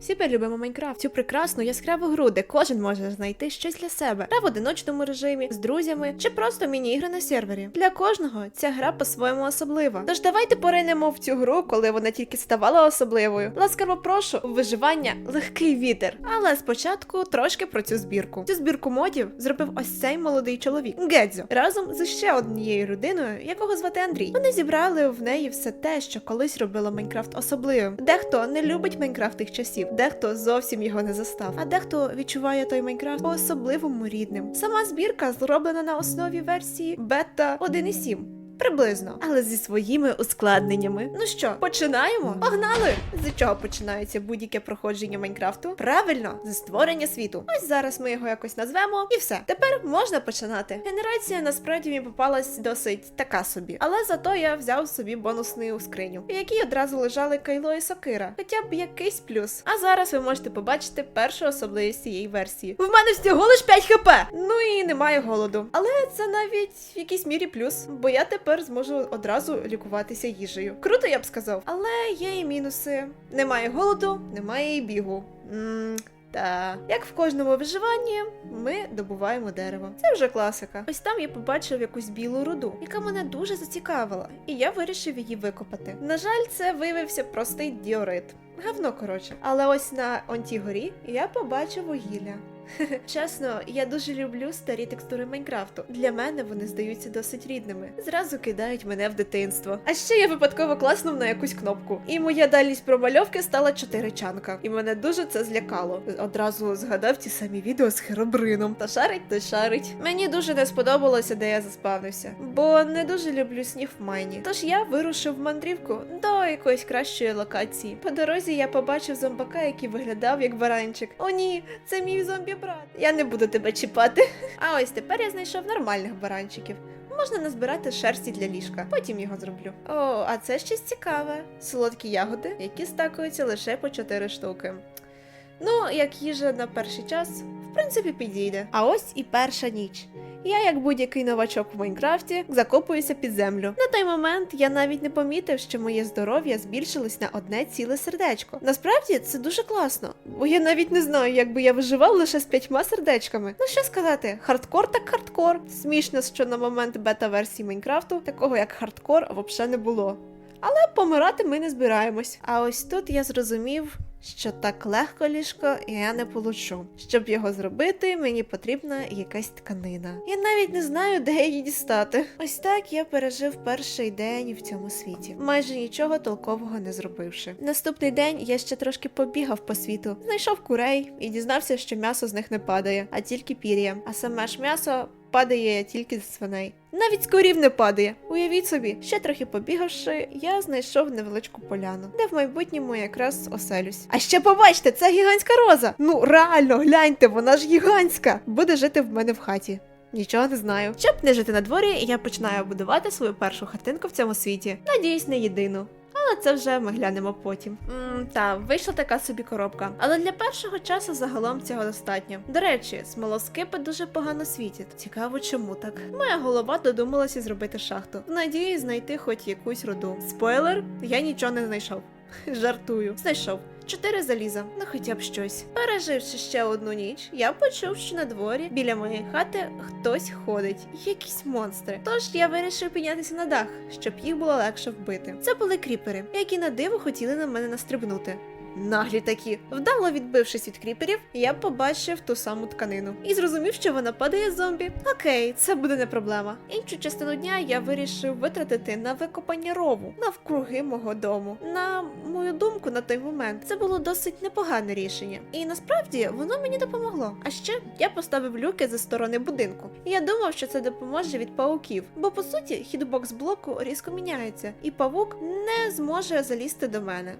Всі любимо Майнкрафт, цю прекрасну яскраву гру, де кожен може знайти щось для себе, та в одиночному режимі, з друзями чи просто міні-ігри на сервері. Для кожного ця гра по-своєму особлива. Тож давайте поринемо в цю гру, коли вона тільки ставала особливою. Ласкаво прошу, виживання легкий вітер. Але спочатку трошки про цю збірку. Цю збірку модів зробив ось цей молодий чоловік Гедзо разом з ще однією людиною, якого звати Андрій. Вони зібрали в неї все те, що колись робило Майнкрафт особливим. Дехто не любить Майнкрафт тих часів, дехто зовсім його не застав, а дехто відчуває той Майнкрафт по-особливому рідним. Сама збірка зроблена на основі версії бета 1.7. Приблизно, але зі своїми ускладненнями. Ну що, починаємо? Погнали! З чого починається будь-яке проходження Майнкрафту? Правильно, зі створення світу. Ось зараз ми його якось назвемо, і все. Тепер можна починати. Генерація насправді мені попалась досить така собі, але зато я взяв собі бонусну скриню, в якій одразу лежали кайло і сокира, хоча б якийсь плюс. А зараз ви можете побачити першу особливість цієї версії. В мене всього лиш 5 хп. Ну і немає голоду. Але це навіть в якійсь мірі плюс, бо я тепер зможу одразу лікуватися їжею. Круто, я б сказав. Але є і мінуси. Немає голоду, немає і бігу. Ммм. Та як в кожному виживанні, ми добуваємо дерево. Це вже класика. Ось там я побачив якусь білу руду, яка мене дуже зацікавила, і я вирішив її викопати. На жаль, це виявився простий діорит. Говно, коротше. Але ось на Онтігорі я побачив вугілля. Чесно, я дуже люблю старі текстури Майнкрафту. Для мене вони здаються досить рідними. Зразу кидають мене в дитинство. А ще я випадково класнув на якусь кнопку. І моя дальність промальовки стала 4 чанка. І мене дуже це злякало. Одразу згадав ті самі відео з херобрином. Та шарить, то шарить. Мені дуже не сподобалося, де я заспавнився, бо не дуже люблю сніг в майні. Тож я вирушив в мандрівку до якоїсь кращої локації. По дорозі я побачив зомбака, який виглядав як баранчик. О, ні, це мій зомбі брат. Я не буду тебе чіпати. А ось тепер я знайшов нормальних баранчиків. Можна назбирати шерсті для ліжка, потім його зроблю. О, а це щось цікаве. Солодкі ягоди, які стакуються лише по 4 штуки. Ну, як їжа на перший час, в принципі, підійде. А ось і перша ніч. Я, як будь-який новачок в Майнкрафті, закопуюся під землю. На той момент я навіть не помітив, що моє здоров'я збільшилось на одне ціле сердечко. Насправді це дуже класно, бо я навіть не знаю, як би я виживав лише з п'ятьма сердечками. Ну що сказати, хардкор так хардкор. Смішно, що на момент бета-версії Майнкрафту такого як хардкор взагалі не було. Але помирати ми не збираємось. А ось тут я зрозумів, що так легко ліжко я не получу. Щоб його зробити, мені потрібна якась тканина. Я навіть не знаю, де її дістати. Ось так я пережив перший день в цьому світі, майже нічого толкового не зробивши. Наступний день я ще трошки побігав по світу, знайшов курей і дізнався, що м'ясо з них не падає, а тільки пір'я. А саме ж м'ясо падає тільки з свиней. Навіть з корів не падає. Уявіть собі, ще трохи побігавши, я знайшов невеличку поляну, де в майбутньому якраз оселюсь. А ще побачте, це гігантська роза. Ну реально, гляньте, вона ж гігантська. Буде жити в мене в хаті. Нічого не знаю. Щоб не жити на дворі, я починаю будувати свою першу хатинку в цьому світі. Надіюсь, не єдину. Але це вже ми глянемо потім. Мм, та вийшла така собі коробка. Але для першого часу загалом цього достатньо. До речі, смолоскипи дуже погано світять. Цікаво, чому так. Моя голова додумалася зробити шахту. В надії знайти хоч якусь руду. Спойлер, я нічого не знайшов. Жартую, знайшов. Чотири заліза, ну хоча б щось. Переживши ще одну ніч, я почув, що на дворі біля моєї хати хтось ходить, якісь монстри. Тож я вирішив піднятися на дах, щоб їх було легше вбити. Це були кріпери, які на диво хотіли на мене настрибнути. Наглі такі. Вдало відбившись від кріперів, я побачив ту саму тканину і зрозумів, що вона падає зомбі. Окей, це буде не проблема. Іншу частину дня я вирішив витратити на викопання рову навкруги мого дому. На мою думку, на той момент це було досить непогане рішення, і насправді воно мені допомогло. А ще я поставив люки зі сторони будинку. Я думав, що це допоможе від пауків, бо по суті хітбокс блоку різко міняється, і павук не зможе залізти до мене.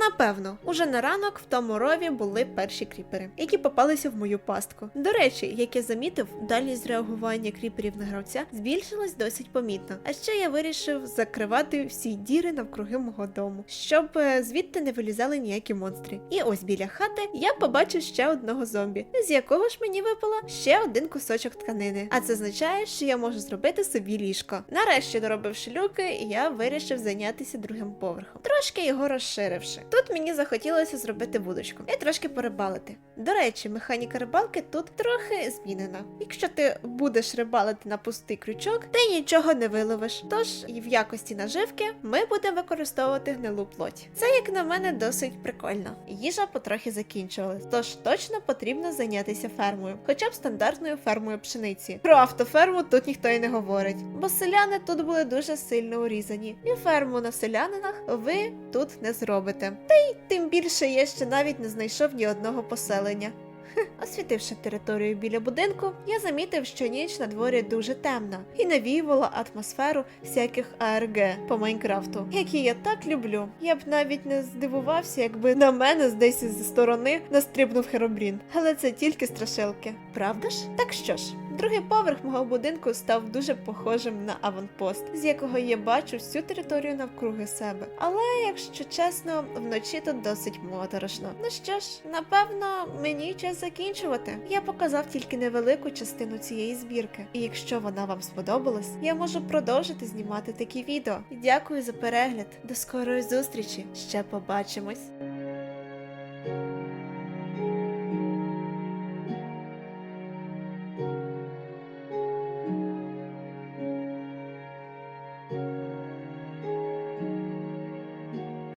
Напевно, уже на ранок в тому рові були перші кріпери, які попалися в мою пастку. До речі, як я замітив, дальність реагування кріперів на гравця збільшилась досить помітно. А ще я вирішив закривати всі діри навкруги мого дому, щоб е, звідти не вилізали ніякі монстри. І ось біля хати я побачив ще одного зомбі, з якого ж мені випало ще один кусочок тканини. А це означає, що я можу зробити собі ліжко. Нарешті, доробивши люки, я вирішив зайнятися другим поверхом, трошки його розширивши. Тут мені захотілося зробити вудочку і трошки порибалити. До речі, механіка рибалки тут трохи змінена. Якщо ти будеш рибалити на пустий крючок, ти нічого не виловиш. Тож і в якості наживки ми будемо використовувати гнилу плоть. Це, як на мене, досить прикольно. Їжа потрохи закінчилась, тож точно потрібно зайнятися фермою, хоча б стандартною фермою пшениці. Про автоферму тут ніхто і не говорить, бо селяни тут були дуже сильно урізані, і ферму на селянинах ви тут не зробите. Та й тим більше я ще навіть не знайшов ні одного поселення. Освітивши територію біля будинку, я замітив, що ніч на дворі дуже темна і навіювала атмосферу всяких АРГ по Майнкрафту, які я так люблю. Я б навіть не здивувався, якби на мене десь зі сторони настрибнув Херобрін. Але це тільки страшилки. Правда ж? Так що ж, другий поверх мого будинку став дуже похожим на аванпост, з якого я бачу всю територію навкруги себе. Але якщо чесно, вночі тут досить моторошно. Ну що ж, напевно, мені час закінчувати. Я показав тільки невелику частину цієї збірки. І якщо вона вам сподобалась, я можу продовжити знімати такі відео. Дякую за перегляд. До скорої зустрічі. Ще побачимось.